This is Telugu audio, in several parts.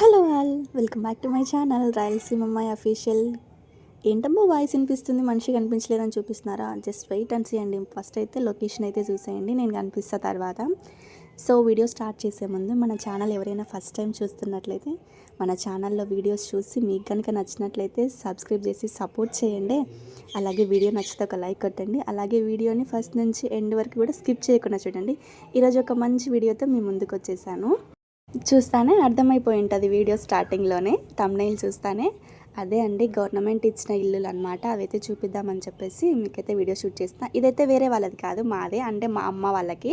Hello all welcome back to my channel Rayalaseema అమ్మాయి అఫీషియల్. ఏంటమ్మో వాయిస్ వినిపిస్తుంది? మనిషి కనిపించలేదని చూపిస్తున్నారా? జస్ట్ వెయిట్ అండ్ చేయండి ఫస్ట్ అయితే లొకేషన్ అయితే చూసేయండి నేను కనిపిస్తా తర్వాత. సో వీడియో స్టార్ట్ చేసే ముందు మన ఛానల్ ఎవరైనా ఫస్ట్ టైం చూస్తున్నట్లయితే మన ఛానల్లో వీడియోస్ చూసి మీకు కనుక నచ్చినట్లయితే సబ్స్క్రైబ్ చేసి సపోర్ట్ చేయండి. అలాగే వీడియో నచ్చితే ఒక లైక్ కొట్టండి. అలాగే వీడియోని ఫస్ట్ నుంచి ఎండ్ వరకు కూడా స్కిప్ చేయకుండా చూడండి. ఈరోజు ఒక మంచి వీడియోతో మీ ముందుకు వచ్చేసాను. చూస్తానే అర్థమైపోయి ఉంటుంది వీడియో స్టార్టింగ్లోనే తమ్నైల్ చూస్తానే. అదే అండి గవర్నమెంట్ ఇచ్చిన ఇల్లులు అనమాట అవైతే చూపిద్దామని చెప్పేసి మీకైతే వీడియో షూట్ చేసిన ఇదైతే వేరే వాళ్ళది కాదు మాదే. అంటే మా అమ్మ వాళ్ళకి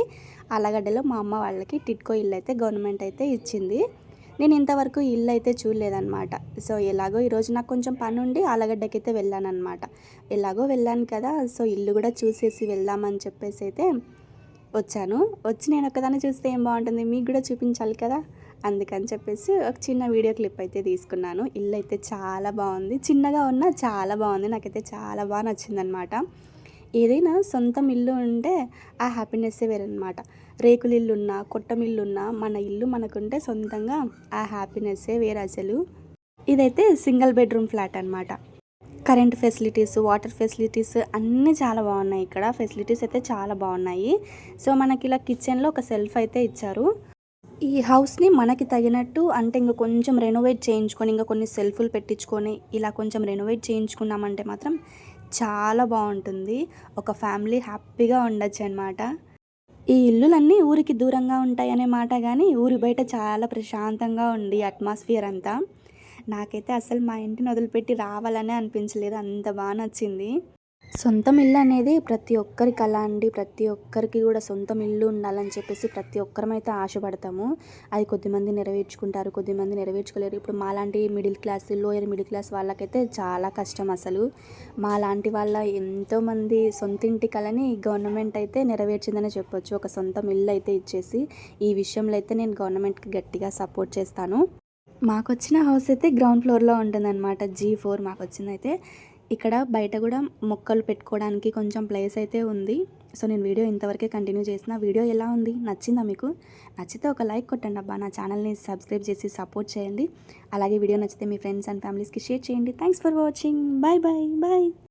అలగడ్డలో మా అమ్మ వాళ్ళకి టిట్కో ఇల్లు అయితే గవర్నమెంట్ అయితే ఇచ్చింది. నేను ఇంతవరకు ఇల్లు అయితే చూడలేదన్నమాట. సో ఎలాగో ఈరోజు నాకు కొంచెం పని ఉండి ఆలగడ్డకైతే వెళ్ళాను అనమాట ఎలాగో వెళ్ళాను కదా సో ఇల్లు కూడా చూసేసి వెళ్దామని చెప్పేసి అయితే వచ్చాను. వచ్చి నేను ఒక్కదాన్ని చూస్తే ఏం బాగుంటుంది? మీకు కూడా చూపించాలి కదా? అందుకని చెప్పేసి ఒక చిన్న వీడియో క్లిప్ అయితే తీసుకున్నాను. ఇల్లు అయితే చాలా బాగుంది. చిన్నగా ఉన్నా చాలా బాగుంది. నాకైతే చాలా బాగా నచ్చిందనమాట ఏదైనా సొంతం ఇల్లు ఉంటే ఆ హ్యాపీనెస్సే వేరనమాట రేకులు ఇల్లు ఉన్నా కొట్టం ఇల్లు ఉన్నా మన ఇల్లు మనకుంటే సొంతంగా ఆ హ్యాపీనెస్సే వేరే అసలు. ఇదైతే సింగిల్ బెడ్రూమ్ ఫ్లాట్ అనమాట కరెంట్ ఫెసిలిటీస్ వాటర్ ఫెసిలిటీస్ అన్నీ చాలా బాగున్నాయి ఇక్కడ. ఫెసిలిటీస్ అయితే చాలా బాగున్నాయి. సో మనకి ఇలా కిచెన్లో ఒక సెల్ఫ్ అయితే ఇచ్చారు. ఈ హౌస్ని మనకి తగినట్టు అంటే ఇంకా కొంచెం రెనోవేట్ చేయించుకొని ఇంకా కొన్ని సెల్ఫ్లు పెట్టించుకొని ఇలా కొంచెం రెనోవేట్ చేయించుకున్నామంటే మాత్రం చాలా బాగుంటుంది. ఒక ఫ్యామిలీ హ్యాపీగా ఉండొచ్చు అనమాట ఈ ఇల్లులన్నీ ఊరికి దూరంగా ఉంటాయనే మాట కానీ ఊరి బయట చాలా ప్రశాంతంగా ఉంది అట్మాస్ఫియర్ అంతా. నాకైతే అసలు మా ఇంటిని వదిలిపెట్టి రావాలనే అనిపించలేదు. అంత బాగా నచ్చింది. సొంతం ఇల్లు అనేది ప్రతి ఒక్కరి కళ అండి. ప్రతి ఒక్కరికి కూడా సొంతం ఇల్లు ఉండాలని చెప్పేసి ప్రతి ఒక్కరమైతే ఆశపడతాము. అది కొద్దిమంది నెరవేర్చుకుంటారు. కొద్దిమంది నెరవేర్చుకోలేరు. ఇప్పుడు మాలాంటి middle class lower middle class వాళ్ళకైతే చాలా కష్టం అసలు. మాలాంటి వాళ్ళ ఎంతోమంది సొంత ఇంటి కళని గవర్నమెంట్ అయితే నెరవేర్చిందని చెప్పొచ్చు. ఒక సొంతం ఇల్లు అయితే ఇచ్చేసి ఈ విషయంలో అయితే నేను గవర్నమెంట్కి గట్టిగా సపోర్ట్ చేస్తాను. మాకు వచ్చిన హౌస్ అయితే గ్రౌండ్ ఫ్లోర్లో ఉంటుందన్నమాట. జీ ఫోర్ మాకు వచ్చిందైతే ఇక్కడ బయట కూడా మొక్కలు పెట్టుకోవడానికి కొంచెం ప్లేస్ అయితే ఉంది. సో నేను వీడియో ఇంతవరకే కంటిన్యూ చేసిన. వీడియో ఎలా ఉంది? నచ్చిందా మీకు? నచ్చితే ఒక లైక్ కొట్టండి అబ్బా. నా ఛానల్ని సబ్స్క్రైబ్ చేసి సపోర్ట్ చేయండి. అలాగే వీడియో నచ్చితే మీ ఫ్రెండ్స్ అండ్ ఫ్యామిలీస్కి షేర్ చేయండి. Thanks for watching bye bye bye